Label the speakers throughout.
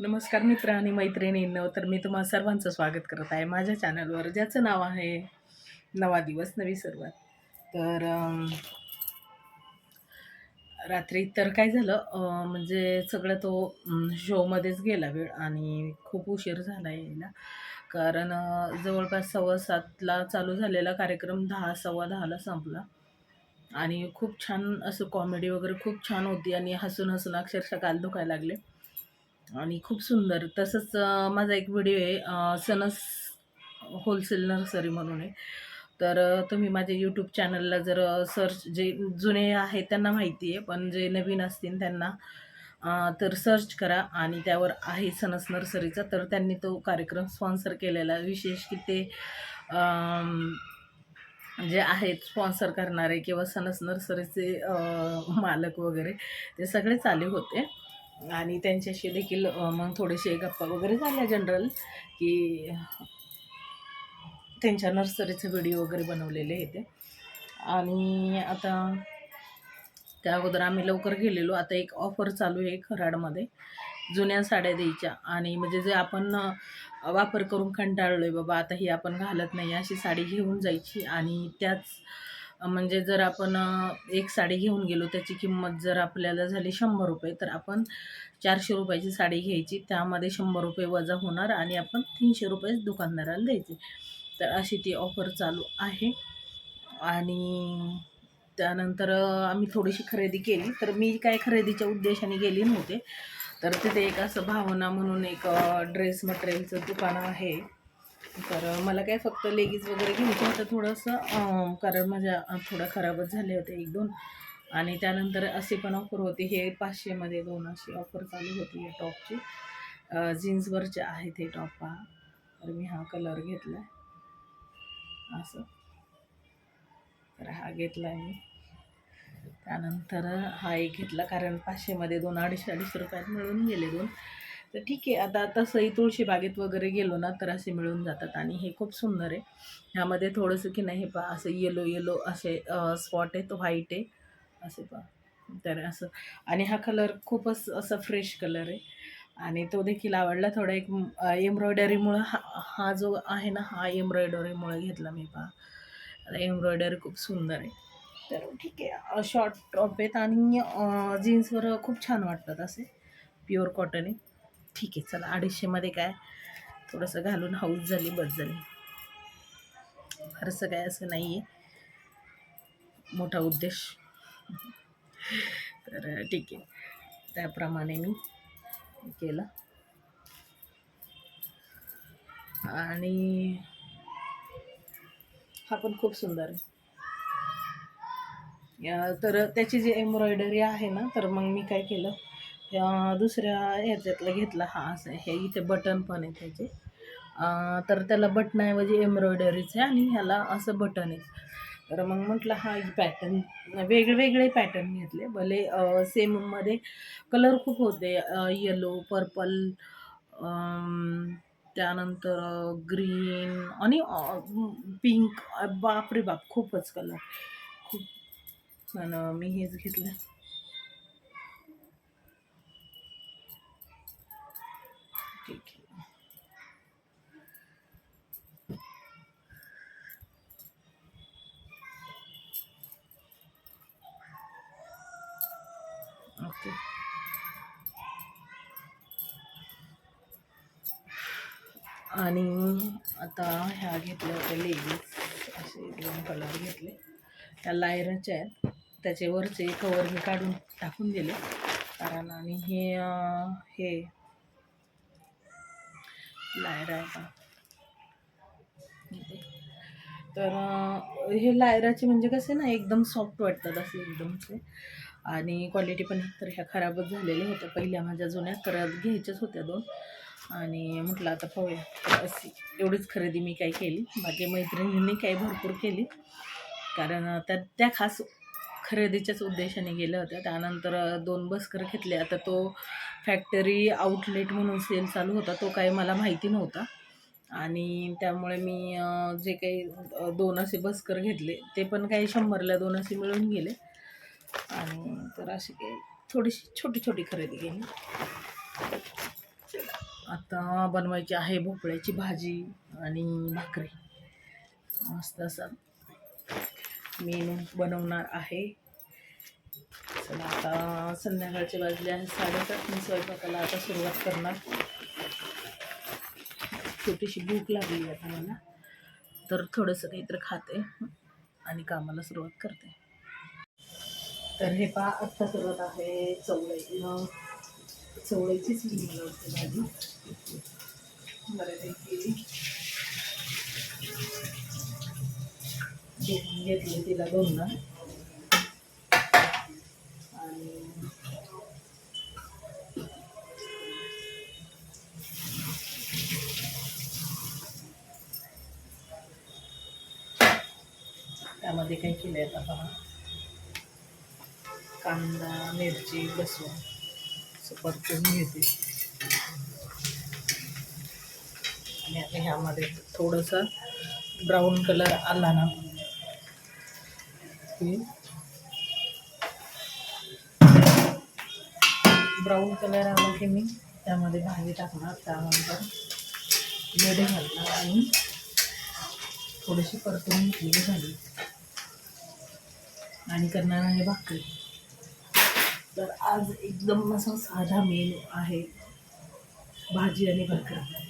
Speaker 1: नमस्कार मित्र आणि मैत्रिणींनो. तर मी तुम्हा सर्वांचं स्वागत करत आहे माझ्या चॅनलवर ज्याचं नाव आहे नवा दिवस नवी सुरुवात. तर रात्री तर काय झालं म्हणजे सगळं तो शोमध्येच गेला वेळ आणि खूप उशीर झाला यायला. कारण जवळपास सव्वा सातला चालू झालेला कार्यक्रम दहा सव्वा दहाला संपला. आणि खूप छान असं कॉमेडी वगैरे खूप छान होती आणि हसून हसून अक्षरशः काल दुखायला लागले. आणि खूप सुंदर. तसंच माझा एक व्हिडिओ आहे सनस होलसेल नर्सरी म्हणून आहे. तर तुम्ही माझ्या यूट्यूब चॅनलला जर सर्च जे जुने आहेत त्यांना माहिती आहे पण जे नवीन असतील त्यांना तर सर्च करा आणि त्यावर आहे सनस नर्सरीचा. तर त्यांनी तो कार्यक्रम स्पॉन्सर केलेला विशेष की ते जे आहेत स्पॉन्सर करणारे किंवा सनस नर्सरीचे मालक वगैरे ते सगळे चालू होते. आणि त्यांच्याशी देखील मग थोडेसे गप्पा वगैरे झाल्या जनरल की त्यांच्या नर्सरीचे व्हिडिओ वगैरे बनवलेले आहे ते आणि आता त्या अगोदर आम्ही लवकर गेलेलो. आता एक ऑफर चालू आहे खराडमध्ये जुन्या साड्या द्यायच्या. आणि म्हणजे जे आपण वापर करून कंटाळलो आहे बाबा आता ही आपण घालत नाही अशी साडी घेऊन जायची. आणि त्याच म्हणजे जर आपण एक साडी घेऊन गेलो त्याची किंमत जर आपल्याला झाली शंभर रुपये तर आपण चारशे रुपयाची साडी घ्यायची. त्यामध्ये शंभर रुपये वजा होणार आणि आपण तीनशे रुपये दुकानदाराला द्यायचे. तर अशी ती ऑफर चालू आहे. आणि त्यानंतर आम्ही थोडीशी खरेदी केली. तर मी काय खरेदीच्या उद्देशाने गेली नव्हते. तर तिथे एक असं भावना म्हणून एक ड्रेस मटेरियलचं दुकान आहे. तर मला काय फक्त लेगीज वगैरे घ्यायचं होतं थोडंसं कारण माझ्या थोडं खराबच झाले होते एक दोन. आणि त्यानंतर असे पण ऑफर होते. हे पाचशेमध्ये दोन अशी ऑफर चालू होती या टॉपची. जीन्सवरचे आहेत हे टॉप पहा. तर मी हा कलर घेतला आहे असं. तर हा घेतला आहे मी. त्यानंतर हा एक घेतला कारण पाचशेमध्ये दोन अडीचशे अडीचशे रुपयात मिळून गेले दोन. तर ठीक आहे आता तसंही तुळशी बागेत वगैरे गेलो ना तर असे मिळून जातात आणि हे खूप सुंदर आहे. ह्यामध्ये थोडंसं की नाही हे पहा असं येलो येलो असे स्पॉट आहे तो व्हाईट आहे. असे पहा. तर असं. आणि हा कलर खूपच असा फ्रेश कलर आहे. आणि तो देखील आवडला थोडा एक एम्ब्रॉयडरीमुळं हा हा जो आहे ना हा एम्ब्रॉयडरीमुळे घेतला मी पहा. एम्ब्रॉयडरी खूप सुंदर आहे. तर ठीक आहे शॉर्ट टॉप आहेत आणि जीन्सवर खूप छान वाटतात असे. प्युअर कॉटन आहे. ठीक आहे चला अडीचशेमध्ये काय? थोडंसं घालून हाऊस झाली बस झाली. फारसं काय असं नाही आहे मोठा उद्देश. तर ठीक आहे. त्याप्रमाणे मी केलं. आणि हा पण खूप सुंदर आहे. तर त्याची जी एम्ब्रॉयडरी आहे ना तर मग मी काय केलं? दुसऱ्या ह्याच्यातला घेतला हा असं हे इथे बटन पण आहे त्याचे. तर त्याला बटनाऐवजी एम्ब्रॉयडरीचे आणि ह्याला असं बटन आहे. तर मग म्हटलं हा पॅटर्न वेगवेगळे पॅटर्न घेतले. भले सेममध्ये कलर खूप होते. येलो पर्पल त्यानंतर ग्रीन आणि पिंक बापरे बाप खूपच कलर खूप आणि मी हेच घेतलं. ठीक आहे ओके. आणि आता ह्या घेतल्या होत्या लेगीज असे दोन कलर घेतले. त्या लायरनच्या आहेत. त्याचे वरचे कवर मी काढून टाकून दिले. कारण आणि हे हे लायरा तर हे लायराचे म्हणजे कसे ना एकदम सॉफ्ट वाटतात असे एकदमचे. आणि क्वालिटी पण तर ह्या खराबच झालेल्या होत्या. पहिल्या माझ्या जुन्या तर घ्यायच्याच होत्या दोन. आणि म्हटलं आता पाहूया. तर अशी एवढीच खरेदी मी काय केली. बाकी मैत्रिणींनी काही भरपूर केली. कारण त्या त्या खास खरेदीच्याच उद्देशाने गेल्या होत्या. त्यानंतर दोन बसकर घेतले आता तो फॅक्टरी आउटलेट म्हणून सेल चालू होता. तो काही मला माहिती नव्हता. आणि त्यामुळे मी जे काही दोन असे बसकर घेतले ते पण काही शंभरला दोन असे मिळून गेले. आणि तर अशी काही थोडीशी छोटी छोटी खरेदी केली. आता बनवायची आहे भोपळ्याची भाजी आणि भाकरी. मस्त असा. मेनू बनवणार आहे. चला आता संध्याकाळचे वाजले आहे साडेसात मी स्वयंपाकाला आता सुरुवात करणार. छोटीशी भूक लागली आता मला. तर थोडंसं काहीतरी खाते आणि कामाला सुरुवात करते. तर हे पहा आत्ता सुरुवात आहे चवळी चवळीचीच मी बनवते भाजी. बऱ्यापैकी. धुवून तिला दोनदा. आणि त्यामध्ये काय केलं आहे आता पहा कांदा मिरची लसूण असं परतून घेते. आणि आता ह्यामध्ये थोडंसं ब्राऊन कलर आला ना ब्राऊन कलर आला की मी त्यामध्ये भाजी टाकणार त्यानंतर मीठ घालणार आणि थोडीशी परतून घेतलेली झाली. आणि करणार आहे भाकरी. तर आज एकदम असा साधा मेनू आहे भाजी आणि भाकरी.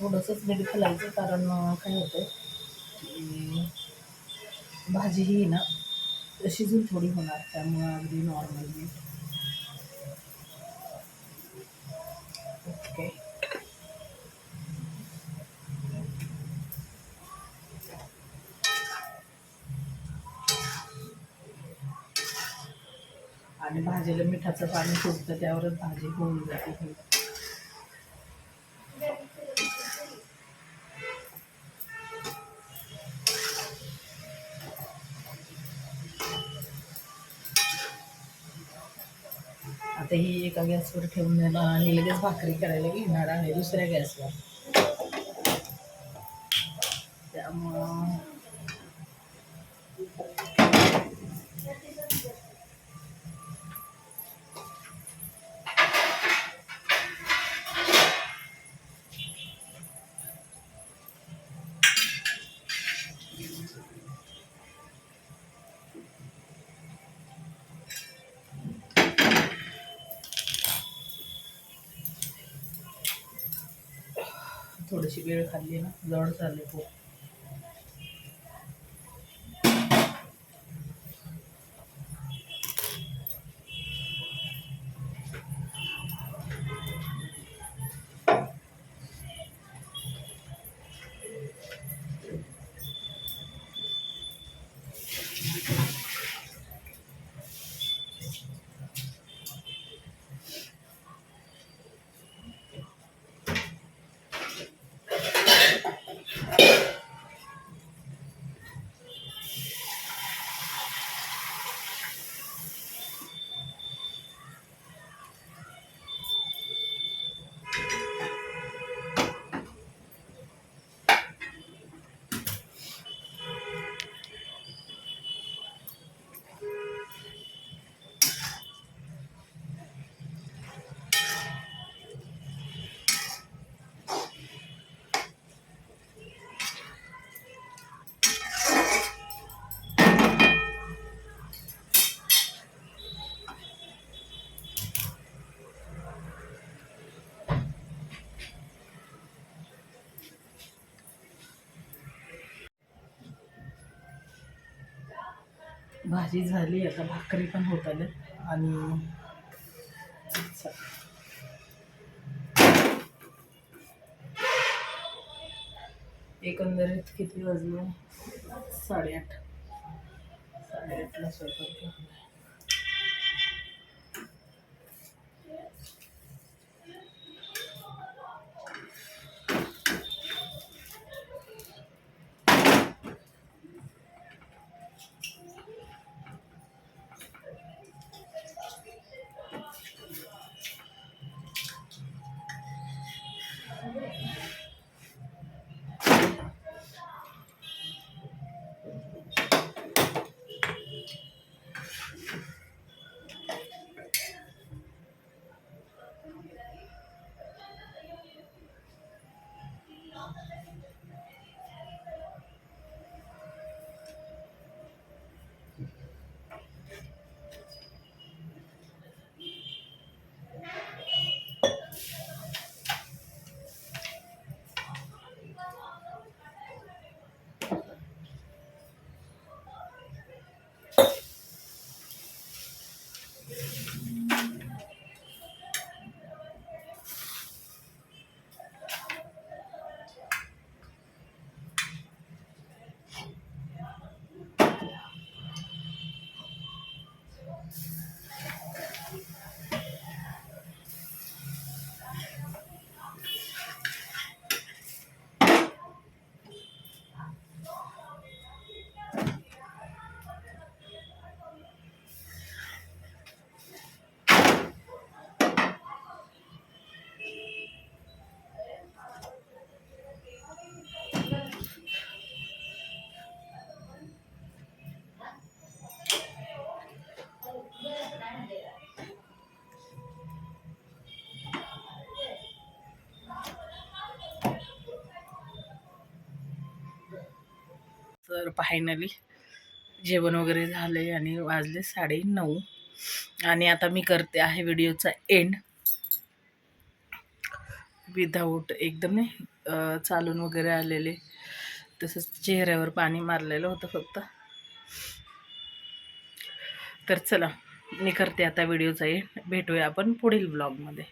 Speaker 1: थोडंसंच मीठ घालायचं कारण काय होतं की भाजी ही ना शिजून थोडी होणार त्यामुळं अगदी नॉर्मल मीठ. ओके आणि भाजीला मिठाचं पाणी सुटतं त्यावरच भाजी होऊन जाते. आता ही एका गॅसवर ठेवून द्यायला आणि लगेच भाकरी करायला घेणार आहे दुसऱ्या गॅसवर. त्यामुळं थोडीशी वेळ खाल्ली ना जड झाले खूप. भाजी झाली आता भाकरी पण होत आल्या. आणि एकंदरीत किती वाजले? साडेआठ. साडेआठला स्वयंपाक तर फायनली जेवण वगैरे झाले आणि वाजले साडे नऊ आणि आता मी करते आहे व्हिडिओचा एंड विदाऊट एकदम नाही चालून वगैरे आलेले. तसंच चेहऱ्यावर पाणी मारलेलं होतं फक्त. तर चला मी करते आता व्हिडिओचा एंड भेटूया आपण पुढील ब्लॉगमध्ये